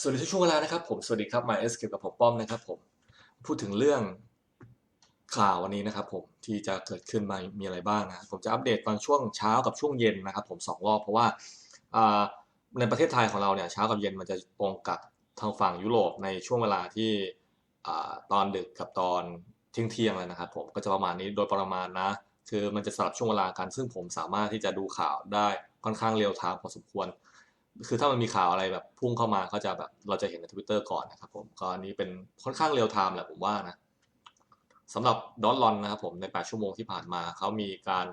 สวัสดีทุกช่วงเวลานะครับผมสวัสดีครับมาเอสเกับผมป้อมนะครับผมพูดถึงเรื่องข่าววันนี้นะครับผมที่จะเกิดขึ้นมามีอะไรบ้างนะผมจะอัปเดตตอนช่วงเช้ากับช่วงเย็นนะครับผมสองรอบเพราะว่าในประเทศไทยของเราเนี่ยเช้ากับเย็นมันจะตรงกับทางฝั่งยุโรปในช่วงเวลาที่ตอนดึกกับตอนเที่ยงเที่ยงเลยนะครับผมก็จะประมาณนี้โดยประมาณนะคือมันจะสลับช่วงเวลากันซึ่งผมสามารถที่จะดูข่าวได้ค่อนข้างเร็วทางพอสมควร คือถ้ามันมีข่าวอะไรแบบพุ่งเข้ามาเขาจะแบบเราจะเห็นในทวิตเตอร์ก่อนนะครับผมก็อันนี้เป็นค่อนข้างเร็วไทม์แหละผมว่านะสำหรับดอทลอนนะครับผมใน 8 ชั่วโมงที่ผ่านมาเขามีการ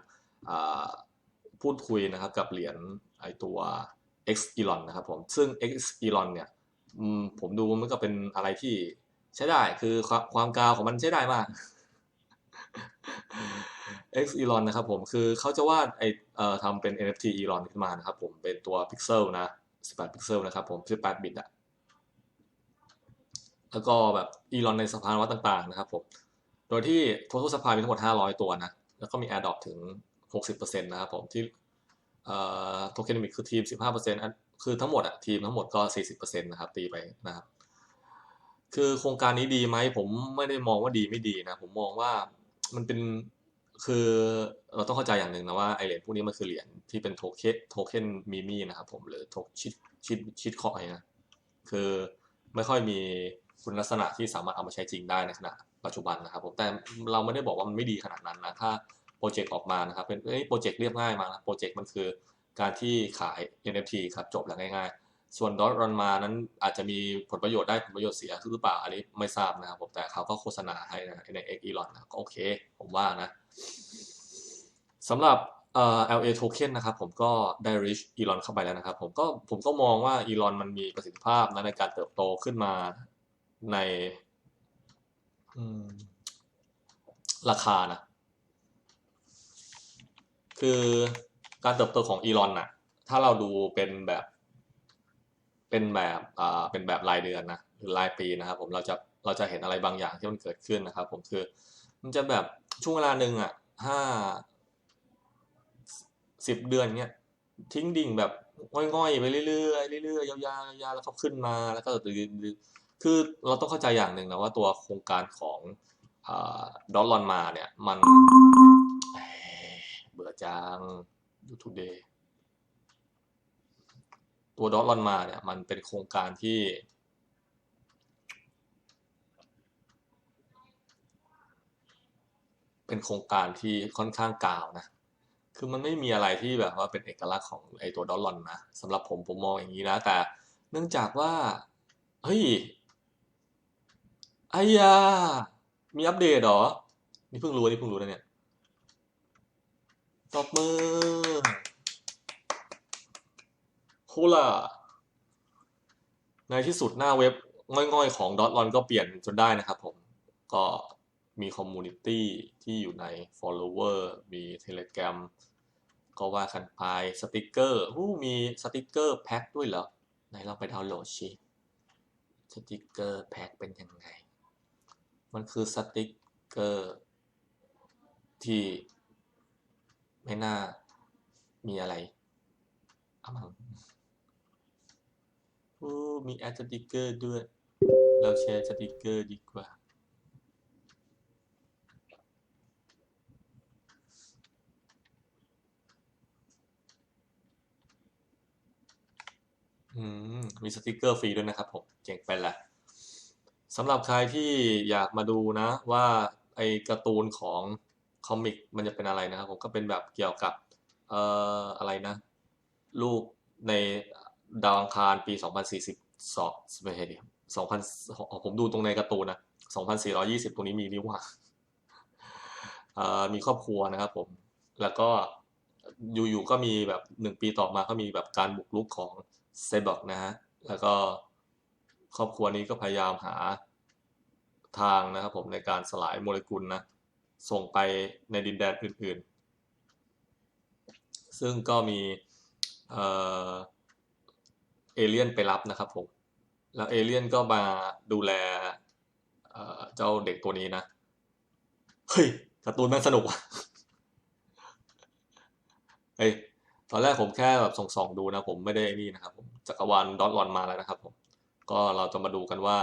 พูดคุยนะครับกับเหรียญไอตัว X Elon นะครับผมซึ่ง X Elon เนี่ยผมดูมันก็เป็นอะไรที่ใช้ได้คือความกาวของมันใช้ได้มาก X Elon นะครับผมคือเขาจะวาดไอเอ่อทำเป็น NFT Elon ขึ้นมานะครับผมเป็นตัวพิกเซลนะ 18 พิกเซลนะครับผม 18 บิตอะแล้วก็แบบ Elon ในสภาวะต่างๆนะครับผม โดยที่ total supply มีทั้งหมด 500 ตัวนะ แล้วก็มี airdrop ถึง 60%นะครับผม ที่เอ่อ tokenomic คือทีม 15%คือทั้งหมดอะทีมทั้งหมดก็ 40%นะครับ ตีไปนะครับ คือโครงการนี้ดีไหม ผมไม่ได้มองว่าดีไม่ดีนะ ผมมองว่ามันเป็น คือเราต้องเข้าใจอย่างหนึ่งนะว่าไอเหรียญพวกนี้มันคือเหรียญที่เป็นโทเค็นโทเค็นมีมี่นะครับผมหรือโทชิดชิดชิดคอยนะคือไม่ค่อยมีคุณลักษณะที่สามารถเอามาใช้จริงได้ในขณะปัจจุบันนะครับผมแต่เราไม่ได้บอกว่ามันไม่ดีขนาดนั้นนะถ้าโปรเจกต์ออกมานะครับเป็นโปรเจกต์เรียบง่ายมากนะโปรเจกต์มันคือการที่ขาย NFT ครับจบแล้วง่ายๆ ส่วนดอทรันมานั้นอาจจะมีผลประโยชน์ได้ผลประโยชน์เสียหรือเปล่าอันนี้ไม่ทราบนะครับผมแต่เขาก็โฆษณาให้นะใน X Elon นะก็โอเค ผมว่านะสำหรับเอ่อ LA token นะครับผมก็ได้ reach Elon เข้าไปแล้วนะครับผมก็ผมก็มองว่า Elon มันมีประสิทธิภาพนะในการเติบโตขึ้นมาในราคานะคือการเติบโตของอีลอนน่ะ ถ้าเราดูเป็นแบบ เป็นแบบอ่าเป็นแบบรายเดือนนะหรือรายปีนะครับ ผมเราจะเราจะเห็นอะไรบางอย่างที่มันเกิดขึ้นนะครับ ผมคือ มันจะแบบช่วงเวลาหนึ่งอะห้าสิบเดือนเนี้ยทิ้งดิ่งแบบง่อยๆไปเรื่อยๆเรื่อยๆยาวๆยาวๆแล้วเขาขึ้นมาแล้วก็คือเราต้องเข้าใจอย่างหนึ่งนะว่าตัวโครงการของดอลลอนมาเนี่ย มันเบื่อจังยูทูเดย์ ตัวดอลลอนมาเนี่ยมันเป็นโครงการที่ เป็นโครงการที่ค่อนข้างกาวนะ คือมันไม่มีอะไรที่แบบว่าเป็นเอกลักษณ์ของไอตัวดอลลอนนะสำหรับผมผมมองอย่างนี้นะ แต่เนื่องจากว่า เฮ้ยไอ้ยา มีอัปเดตเหรอ นี่เพิ่งรู้นี่เพิ่งรู้นะเนี่ยตบมือ โคล่าในที่สุดหน้าเว็บง่อยๆ ของดอทลอนก็เปลี่ยนจนได้นะครับผม ก็มีคอมมูนิตี้ที่อยู่ใน follower มี Telegram ก็ว่ากันไปสติกเกอร์หู้มีสติกเกอร์แพ็คด้วยเหรอ ไหนลองไปดาวน์โหลดชิสติกเกอร์แพ็คเป็นยังไง มันคือสติกเกอร์ที่ไม่น่ามีอะไรอะมัง โอ้ มีแอดสติกเกอร์ด้วย เราแชร์สติกเกอร์ดีกว่า อืม มีสติกเกอร์ฟรีด้วยนะครับผม เจ๋งไปละสำหรับใครที่อยากมาดูนะว่าไอการ์ตูนของคอมิกมันจะเป็นอะไรนะครับผมก็เป็นแบบเกี่ยวกับเอ่ออะไรนะ ลูกใน ดาวอังคารปี2042ไม่ใช่ดิ2000ผมดูตรงในการ์ตูนนะ2420 ตรงนี้มีนี่ว่ามีครอบครัวนะครับผม แล้วก็อยู่ๆก็มีแบบหนึ่งปีต่อมาก็มีแบบการบุกรุกของไซบอร์กนะฮะ แล้วก็ครอบครัวนี้ก็พยายามหาทางนะครับผมในการสลายโมเลกุลนะ ส่งไปในดินแดนอื่นๆ ซึ่งก็มี เอเลี่ยนไปรับนะครับผม แล้วเอเลี่ยนก็มาดูแลเจ้าเด็กตัวนี้นะ เฮ้ยการ์ตูนมันสนุกเฮ้ยตอนแรกผมแค่แบบส่องๆดูนะผมไม่ได้นี่นะครับผมจักรวาลดอทลอนมาแล้วนะครับผม ก็เราจะมาดูกันว่า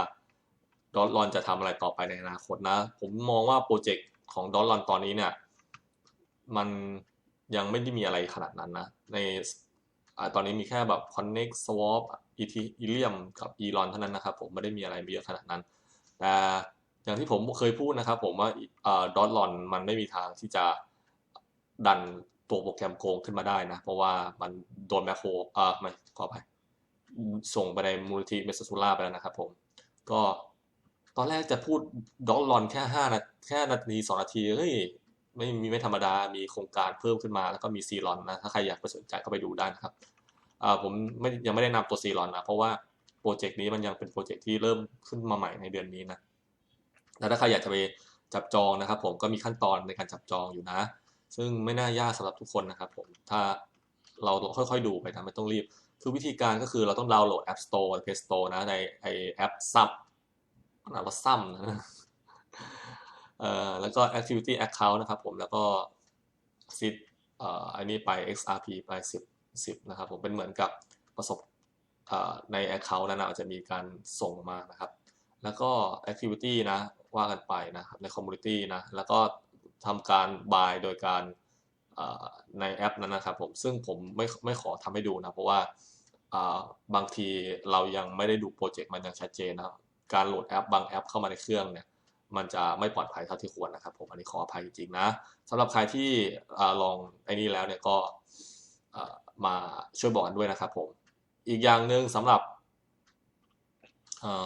ดอทลอนจะทำอะไรต่อไปในอนาคตนะ ผมมองว่าโปรเจกต์ของดอทลอนตอนนี้เนี่ย มันยังไม่ได้มีอะไรขนาดนั้นนะ ใน อตอนนี้มีแค่แบบ Connect Swap Ethereum กับ Elon เท่านั้นนะครับผมไม่ได้มีอะไรเยอะขนาดนั้นแต่อย่างที่ผมเคยพูดนะครับผมว่าดอทลอนมันไม่มีทางที่จะดันตัวโปรแกรมโกงขึ้นมาได้นะ เพราะว่ามันโดนแมคโครอ่อไม่ขอไปส่งไปในมูลนิธิเมสซูล่าไปแล้วนะครับผม ก็ตอนแรกจะพูดดอลลอนแค่ห้านาแค่นาทีสองนาทีเฮ้ย ไม่มีไม่ธรรมดา มีโครงการเพิ่มขึ้นมา แล้วก็มีซีรอนนะ ถ้าใครอยากไปสนใจก็ไปดูได้นะครับอ่าผมไม่ยังไม่ได้นำตัวซีรอนนะ เพราะว่าโปรเจกต์นี้มันยังเป็นโปรเจกต์ที่เริ่มขึ้นมาใหม่ในเดือนนี้นะแล้วถ้าใครอยากจะไปจับจองนะครับ ผมก็มีขั้นตอนในการจับจองอยู่นะ ซึ่งไม่น่ายากสำหรับทุกคนนะครับ ผมถ้าเราค่อยๆดูไปนะไม่ต้องรีบ คือวิธีการก็คือเราต้องดาวน์โหลด App Store Play Store นะในไอแอปซับอ่านว่าซัมนะ เอ่อแล้วก็ activity account นะครับผมแล้วก็ซิดเอ่ออันนี้ไป XRP ไป 10 10นะครับผมเป็นเหมือนกับประสบเอ่อใน account นั้นอาจจะมีการส่งมานะครับ แล้วก็ activity นะว่ากันไปนะครับใน community นะแล้วก็ทำการ buy โดยการในแอปนั้นนะครับผมซึ่งผมไม่ไม่ขอทำให้ดูนะเพราะว่าบางทีเรายังไม่ได้ดูโปรเจกต์มันยังชัดเจนนะครับการโหลดแอปบางแอปเข้ามาในเครื่องเนี่ย มันจะไม่ปลอดภัยเท่าที่ควรนะครับ ผมอันนี้ขออภัยจริงๆนะสำหรับใครที่ลองไอ้นี่แล้วเนี่ยก็มาช่วยบอกกันด้วยนะครับผมอีกอย่างหนึ่งสำหรับ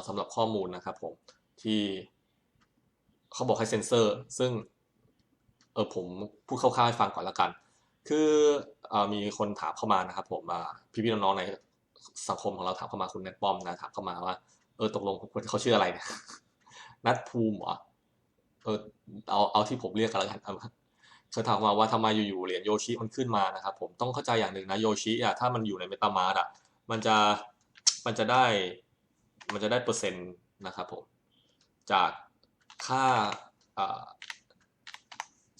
สำหรับข้อมูลนะครับผมที่เขาบอกให้เซ็นเซอร์ ซึ่งเออผมพูดคร่าวๆให้ฟังก่อนละกัน คืออมีคนถามเข้ามานะครับ ผมพี่ๆน้องๆในสังคมของเราถามเข้ามาคุณแนทป้อมนะถามเข้ามาว่าเออตกลงคนเขาชื่ออะไรเนี่ย นัทภูมิเหรอเออเอาเอาที่ผมเรียกกันแล้วกันเขาถามมาว่าทำไมอยู่ๆเหรียญโยชิมันขึ้นมานะครับผมต้องเข้าใจอย่างหนึ่งนะโยชิอะถ้ามันอยู่ในเมตามาร์อะมันจะมันจะได้มันจะได้เปอร์เซ็นต์นะครับผมจากค่า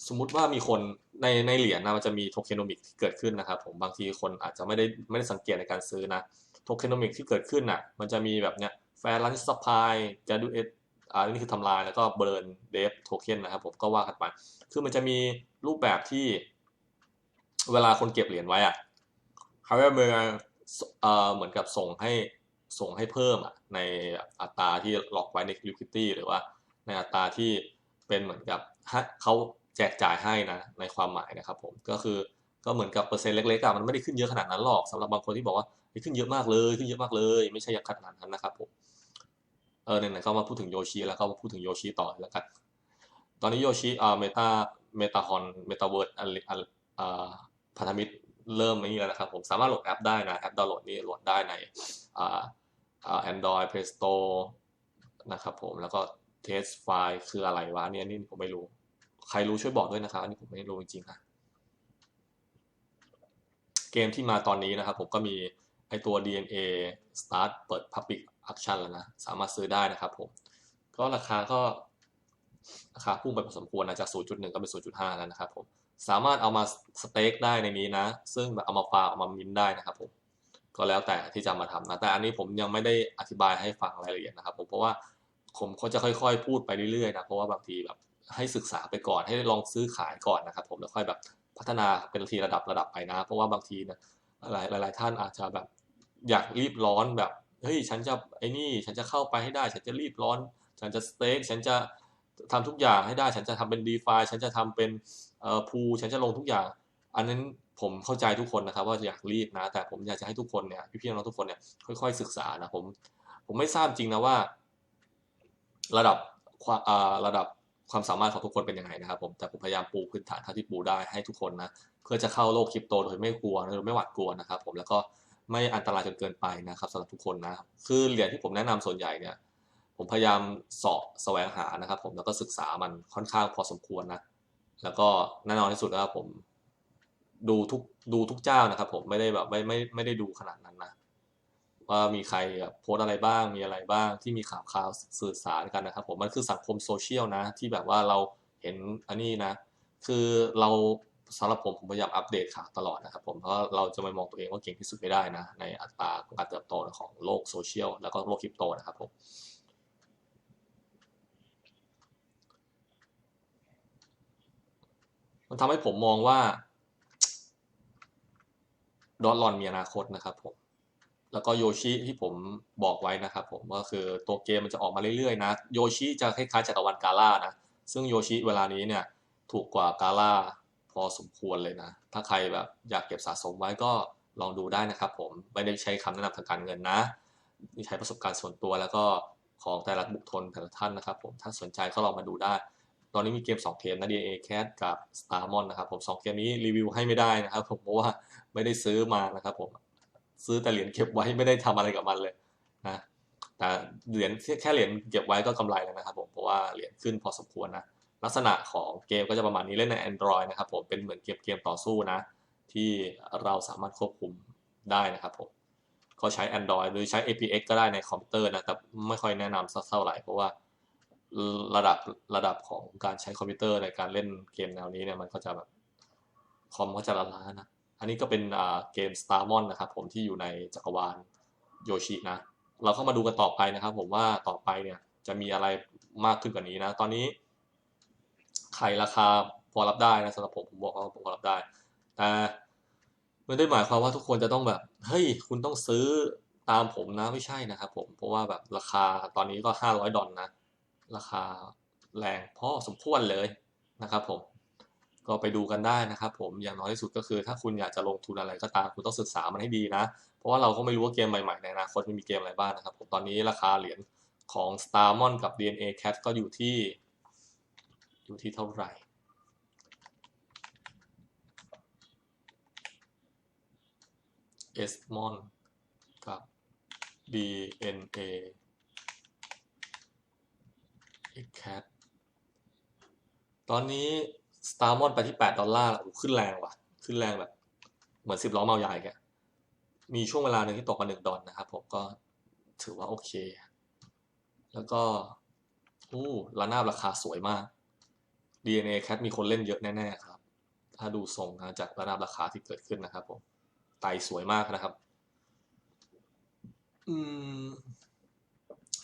สมมุติว่ามีคนในในเหรียญนะมันจะมีโทเคนอมิกที่เกิดขึ้นนะครับผมบางทีคนอาจจะไม่ได้ไม่ได้สังเกตในการซื้อนะโทเคนอมิกที่เกิดขึ้นอะมันจะมีแบบเนี้ยแฟร์ลันสปายจะดูเอ อ่านี่คือทำลายแล้วก็เบิร์นเดฟโทเค็นนะครับผมก็ว่ากันไปคือมันจะมีรูปแบบที่ เวลาคนเก็บเหรียญไว้อะเขาจะมือเอ่อเหมือนกับส่งให้ส่งให้เพิ่มอะในอัตราที่ล็อกไว้ใน liquidity หรือว่าในอัตราที่เป็นเหมือนกับเขาแจกจ่ายให้นะในความหมายนะครับผมก็คือก็เหมือนกับเปอร์เซ็นต์เล็กๆอะมันไม่ได้ขึ้นเยอะขนาดนั้นหรอกสำหรับบางคนที่บอกว่าขึ้นเยอะมากเลยขึ้นเยอะมากเลย ไม่ใช่ยักขนาดนั้นนะครับผม เออไหนๆก็มาพูดถึงโยชิแล้วก็มาพูดถึงโยชิต่อแล้วกัน ตอนนี้โยชิอ่าเมตาเมตาฮอนเมตาเวิร์ดอันอ่าพันธมิตรเริ่มนี้แล้วนะครับผมสามารถโหลดแอปได้นะแอปดาวน์โหลดนี่โหลดได้ในอ่าอ่า Android Play Store นะครับผมแล้วก็เทสไฟล์คืออะไรวะเนี่ยนี่ผมไม่รู้ ใครรู้ช่วยบอกด้วยนะครับอันนี้ผมไม่รู้จริงๆนะเกมที่มาตอนนี้นะครับผมก็มีไอตัว DNA Start เปิด Public Action แล้วนะ สามารถซื้อได้นะครับผม ก็ราคาก็ราคาพุ่งไปพอสมควรนะจาก 0.1 ก็เป็น 0.5 แล้วนะครับผม สามารถเอามาสเต็กได้ในนี้นะ ซึ่งแบบเอามาฟาเอามามินได้นะครับผม ก็แล้วแต่ที่จะมาทำนะ แต่อันนี้ผมยังไม่ได้อธิบายให้ฟังรายละเอียดนะครับผมเพราะว่าผมเขาจะค่อยๆ พูดไปเรื่อยๆนะ เพราะว่าบางทีแบบให้ศึกษาไปก่อนให้ลองซื้อขายก่อนนะครับผมแล้วค่อยแบบพัฒนาเป็นทีระดับระดับไปนะ เพราะว่าบางทีนะหลายหลายท่านอาจจะแบบอยากรีบร้อนแบบ เฮ้ยฉันจะไอ้นี่ฉันจะเข้าไปให้ได้ ฉันจะรีบร้อน ฉันจะสเต็กฉันจะทำทุกอย่างให้ได้ ฉันจะทำเป็นดีฟาฉันจะทำเป็นเอ่อพูฉันจะลงทุกอย่าง อันนั้นผมเข้าใจทุกคนนะครับ ว่าอยากรีบนะ แต่ผมอยากจะให้ทุกคนเนี่ยพี่ๆน้องทุกคนเนี่ยค่อยๆศึกษานะผมผมไม่ทราบจริงนะว่า ระดับความระดับความสามารถของทุกคนเป็นยังไงนะครับ ผมแต่ผมพยายามปูพื้นฐานเท่าที่ปูได้ให้ทุกคนนะเพื่อจะเข้าโลกคริปโตโดยไม่กลัวโดยไม่หวาดกลัวนะครับ ผมแล้วก็ ไม่อันตรายจนเกินไปนะครับสำหรับทุกคนนะคือเหรียญที่ผมแนะนำส่วนใหญ่เนี่ยผมพยายามสอบแสวงหานะครับ ผมแล้วก็ศึกษามันค่อนข้างพอสมควรนะแล้วก็แน่นอนที่สุดนะครับผมดูทุกดูทุกเจ้านะครับ ผมไม่ได้แบบไม่ไม่ไม่ได้ดูขนาดนั้นนะว่ามีใครโพสอะไรบ้างมีอะไรบ้างที่มีข่าวข่าวสื่อสารกันนะครับ ผมมันคือสังคมโซเชียลนะ ที่แบบว่าเราเห็นอันนี้นะ คือเรา สำหรับผมผมพยายามอัปเดตข่าวตลอดนะครับผมเพราะเราจะไม่มองตัวเองว่าเก่งที่สุดไม่ได้นะ ในอัตราการเติบโตของโลกโซเชียลแล้วก็โลกคริปโตนะครับผมมันทำให้ผมมองว่าดอทลอนมีอนาคตนะครับผม แล้วก็โยชิที่ผมบอกไว้นะครับผมก็คือตัวเกมมันจะออกมาเรื่อยๆนะ โยชิจะคล้ายๆจักรวาลกาล่านะ ซึ่งโยชิเวลานี้เนี่ยถูกกว่ากาล่า พอสมควรเลยนะ ถ้าใครแบบอยากเก็บสะสมไว้ก็ลองดูได้นะครับผม ไม่ได้ใช้คำแนะนำทางการเงินนะใช้ประสบการณ์ส่วนตัวแล้วก็ของแต่ละบุคคลแต่ละท่านนะครับผมถ้าสนใจก็ลองมาดูได้ ตอนนี้มีเกม 2 เกมนะ DA Cat กับ Starmon นะครับผม2เกมนี้รีวิวให้ไม่ได้นะครับผมเพราะว่าไม่ได้ซื้อมานะครับผมซื้อแต่เหรียญเก็บไว้ไม่ได้ทำอะไรกับมันเลยนะแต่เหรียญแค่เหรียญเก็บไว้ก็กำไรแล้วนะครับผมเพราะว่าเหรียญขึ้นพอสมควรนะ ลักษณะของเกมก็จะประมาณนี้เล่นใน Android นะครับผมเป็นเหมือนเกมเกมต่อสู้นะ ที่เราสามารถควบคุมได้นะครับผมก็ใช้ Android หรือใช้ APX ก็ได้ในคอมพิวเตอร์นะ แต่ไม่ค่อยแนะนำสักเท่าไหร่ เพราะว่าระดับระดับของการใช้คอมพิวเตอร์ในการเล่นเกมแนวนี้เนี่ยมันก็จะแบบคอมก็จะละล้านะ อันนี้ก็เป็นเกม Starmon นะครับผมที่อยู่ในจักรวาลโยชินะ เราเข้ามาดูกันต่อไปนะครับผมว่าต่อไปเนี่ยจะมีอะไรมากขึ้นกว่านี้นะ ตอนนี้ ไข่ราคาพอรับได้นะสำหรับผมผมบอกว่าผมพอรับได้แต่ไม่ได้หมายความว่าทุกคนจะต้องแบบเฮ้ยคุณต้องซื้อตามผมนะไม่ใช่นะครับผมเพราะว่าแบบราคาตอนนี้ก็ห้าร้อยดอลนะราคาแรงพอสมควรเลยนะครับผมก็ไปดูกันได้นะครับผมอย่างน้อยที่สุดก็คือ ถ้าคุณอยากจะลงทุนอะไรก็ตามคุณต้องศึกษามันให้ดีนะ เพราะว่าเราก็ไม่รู้ว่าเกมใหม่ๆในอนาคตมันมีเกมอะไรบ้างนะครับผมตอนนี้ราคาเหรียญของ Starmon กับ DNA Cat ก็อยู่ที่ อยู่ที่เท่าไหร่ s m o n กับ DNA cat ตอนนี้ Starmon ไปที่ 8 ดอลลาร์ล้วขึ้นแรงว่ะ ขึ้นแรงแบบ เหมือนสิบล้อเมาใหญ่แกมีช่วงเวลาหนึ่งที่ตกมาหนึ่งดอลนะครับผมก็ถือว่าโอเค แล้วก็ อู้ระนาบราคาสวยมาก DNA cat มีคนเล่นเยอะแน่ๆครับ ถ้าดูทรงนะจากระนาบราคาที่เกิดขึ้นนะครับผม ไตสวยมากนะครับ อืม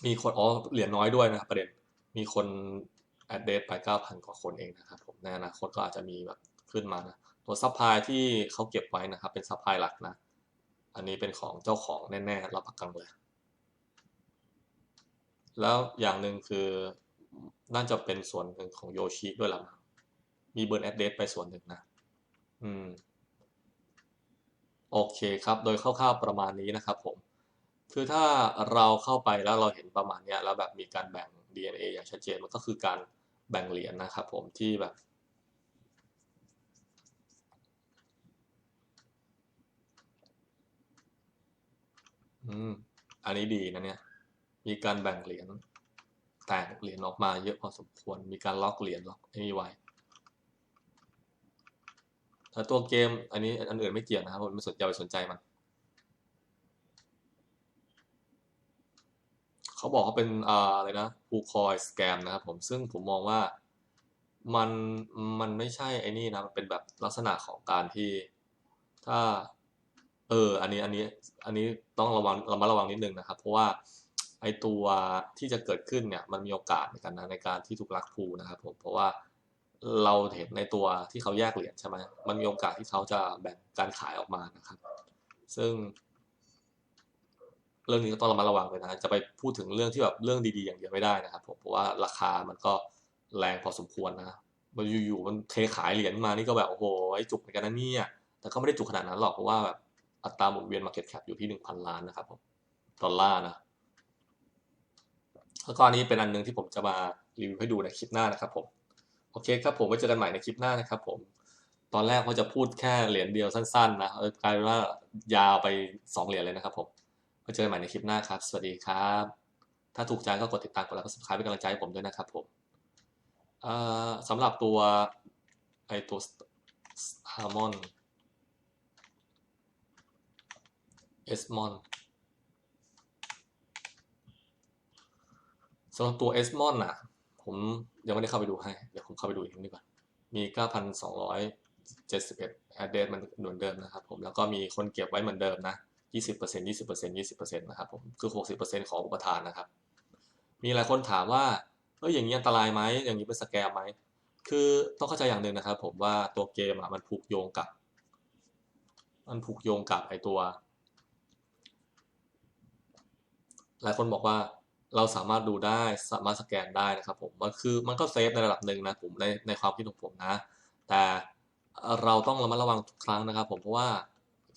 มีคน อ๋อ เหรียญน้อยด้วยนะครับประเด็น มีคนแอดเดตไปเก้าพันกว่าคนเองนะครับผม ในอนาคตก็อาจจะมีแบบขึ้นมานะ ตัวซัพพลายที่เขาเก็บไว้นะครับ เป็นซัพพลายหลักนะ อันนี้เป็นของเจ้าของแน่ๆ รับประกันเลย แล้วอย่างหนึ่งคือ น่าจะเป็นส่วนหนึ่งของโยชิด้วยล่ะมีเบิร์นแอดเดตไปส่วนหนึ่งนะ อืม โอเคครับ โดยคร่าวๆประมาณนี้นะครับผม คือถ้าเราเข้าไปแล้วเราเห็นประมาณนี้แล้วแบบมีการแบ่ง DNA อย่างชัดเจนมันก็คือการแบ่งเหรียญนะครับผมที่แบบอืม อันนี้ดีนะเนี่ย มีการแบ่งเหรียญ แตกเหรียญออกมาเยอะพอสมควร มีการล็อกเหรียญล็อกไอ้นี่ไว้แต่ตัวเกมอันนี้อันอื่นไม่เกี่ยวนะครับผมไม่สนใจไปสนใจมัน เขาบอกเขาเป็นอะไรนะฟูคอยสแกมนะครับผมซึ่งผมมองว่ามันมันไม่ใช่ไอ้นี่นะมันเป็นแบบลักษณะของการที่ถ้า เออ อันนี้อันนี้อันนี้ต้องระวังระมัดระวังนิดนึงนะครับ เพราะว่า ไอตัวที่จะเกิดขึ้นเนี่ยมันมีโอกาสเหมือนกันนะในการที่ถูกลักพูนะครับผมเพราะว่าเราเห็นในตัวที่เขาแยกเหรียญใช่ไหมมันมีโอกาสที่เขาจะแบ่งการขายออกมานะครับ ซึ่ง เรื่องนี้ก็ต้องระมัดระวังเลยนะ จะไปพูดถึงเรื่องที่แบบเรื่องดีๆ อย่างเดียวไม่ได้นะครับผมเพราะว่าราคามันก็แรงพอสมควรนะมันอยู่ๆมันเทขายเหรียญมานี่ก็แบบโอ้โหไอจุกเหมือนกันนะเนี่ยแต่ก็ไม่ได้จุกขนาดนั้นหรอกเพราะว่าแบบอัตราหมุนเวียน market cap อยู่ที่หนึ่งพันล้านนะครับผมดอลลาร์นะ แล้วก็อันนี้เป็นอันนึงที่ผมจะมารีวิวให้ดูในคลิปหน้านะครับผม โอเคครับผมไว้เจอกันใหม่ในคลิปหน้านะครับผม ตอนแรกว่าจะพูดแค่เหรียญเดียวสั้นๆนะกลายเป็นว่ายาวไปสองเหรียญเลยนะครับผมไว้เจอกันใหม่ในคลิปหน้าครับ สวัสดีครับ ถ้าถูกใจก็กดติดตามกดไลค์กด subscribe เป็นกำลังใจให้ผมด้วยนะครับผมสำหรับตัวไอตัว Harmon Esmon ส สำหรับตัว Esmon อะ ผมยังไม่ได้เข้าไปดูให้ เดี๋ยวผมเข้าไปดูอีกนิดนึงก่อน มี 9,271 address มันเหมือนเดิมนะครับผม แล้วก็มีคนเก็บไว้เหมือนเดิมนะ 20% 20% 20%นะครับผม คือ 60%ของอุปทานนะครับ มีหลายคนถามว่า เอออย่างนี้อันตรายไหม อย่างนี้เป็นสแกมไหม คือต้องเข้าใจอย่างหนึ่งนะครับผมว่าตัวเกมอะมันผูกโยงกับ มันผูกโยงกับไอตัว หลายคนบอกว่า เราสามารถดูได้สามารถสแกนได้นะครับผมมันคือมันก็เซฟในระดับหนึ่งนะผมในในความคิดของผมนะ แต่เราต้องระมัดระวังทุกครั้งนะครับ ผมเพราะว่า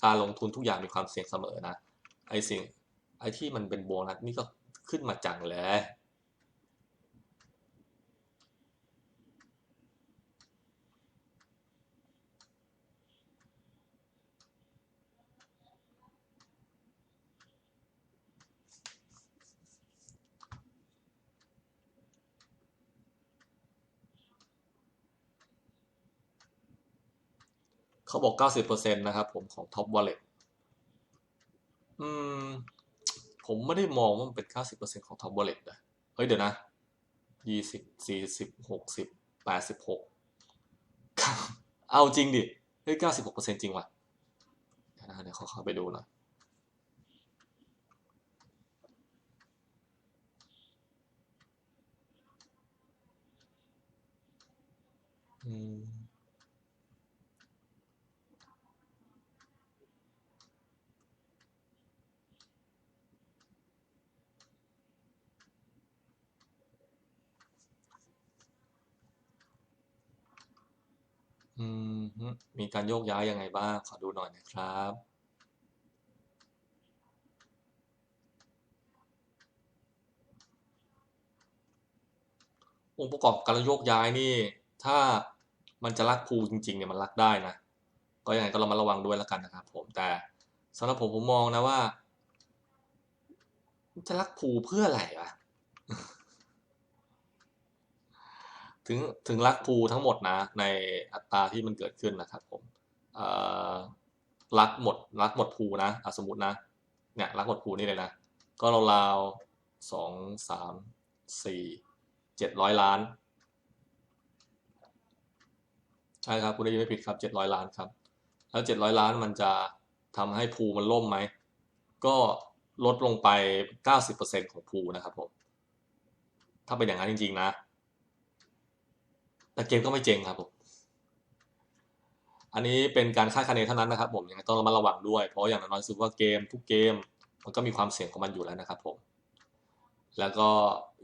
การลงทุนทุกอย่างมีความเสี่ยงเสมอนะไอสิ่งไอที่มันเป็นโบนัสนี่ก็ขึ้นมาจังเลย เขาบอก 90%นะครับผมของ Top Wallet อืม ผมไม่ได้มองว่ามันเป็น 90%ของ Top Wallet นะ เฮ้ย เดี๋ยวนะ 20 40 60 86 เอาจริงดิ เฮ้ย 96%จริงว่ะ เดี๋ยวนะเดี๋ยวขอเข้าไปดูหน่อยอืม อืมมีการโยกย้ายยังไงบ้าง ขอดูหน่อยนะครับ องค์ประกอบการโยกย้ายนี่ ถ้ามันจะลักพูจริงๆเนี่ยมันลักได้นะ ก็ยังไงก็เรามาระวังด้วยแล้วกันนะครับผมแต่สำหรับผมผมมองนะว่า จะลักพูเพื่ออะไรวะ ถึงถึงลักพูทั้งหมดนะในอัตราที่มันเกิดขึ้นนะครับผมเอ่อลักหมดลักหมดพูนะสมมตินะเนี่ยลักหมดพูนี่เลยนะ ก็ราวๆสองสามสี่เจ็ดร้อยล้าน ใช่ครับคุณได้ยินไม่ผิดครับเจ็ดร้อยล้านครับ แล้วเจ็ดร้อยล้านมันจะทำให้พูมันล่มไหม ก็ลดลงไปเก้าสิบเปอร์เซ็นของพูนะครับผม ถ้าเป็นอย่างนั้นจริง ๆ นะ แต่เกมก็ไม่เจ๊งครับผมอันนี้เป็นการคาดคะเนเท่านั้นนะครับ ผมยังต้องระมัดระวังด้วย เพราะอย่างน้อยสุดว่าเกมทุกเกมมันก็มีความเสี่ยงของมันอยู่แล้วนะครับ ผม แล้วก็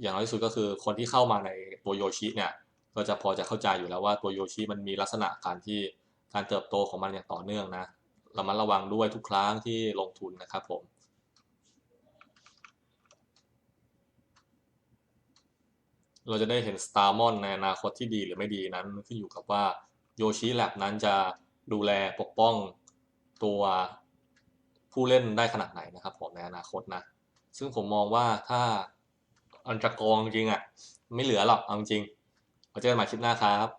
อย่างน้อยที่สุดก็คือคนที่เข้ามาในตัวโยชิเนี่ย ก็จะพอจะเข้าใจอยู่แล้วว่าตัวโยชิมันมีลักษณะการที่การเติบโตของมันอย่างต่อเนื่องนะระมัดระวังด้วยทุกครั้งที่ลงทุนนะครับ ผม เราจะได้เห็นสตาร์มอนในอนาคตที่ดีหรือไม่ดีนั้นขึ้นอยู่กับว่าโยชิแลบนั้นจะดูแลปกป้องตัวผู้เล่นได้ขนาดไหนนะครับผมในอนาคตนะ ซึ่งผมมองว่าถ้าอันตรกองจริงอะ ไม่เหลือหรอกเอาจริง เอาเจอกันใหม่คลิปหน้าครับ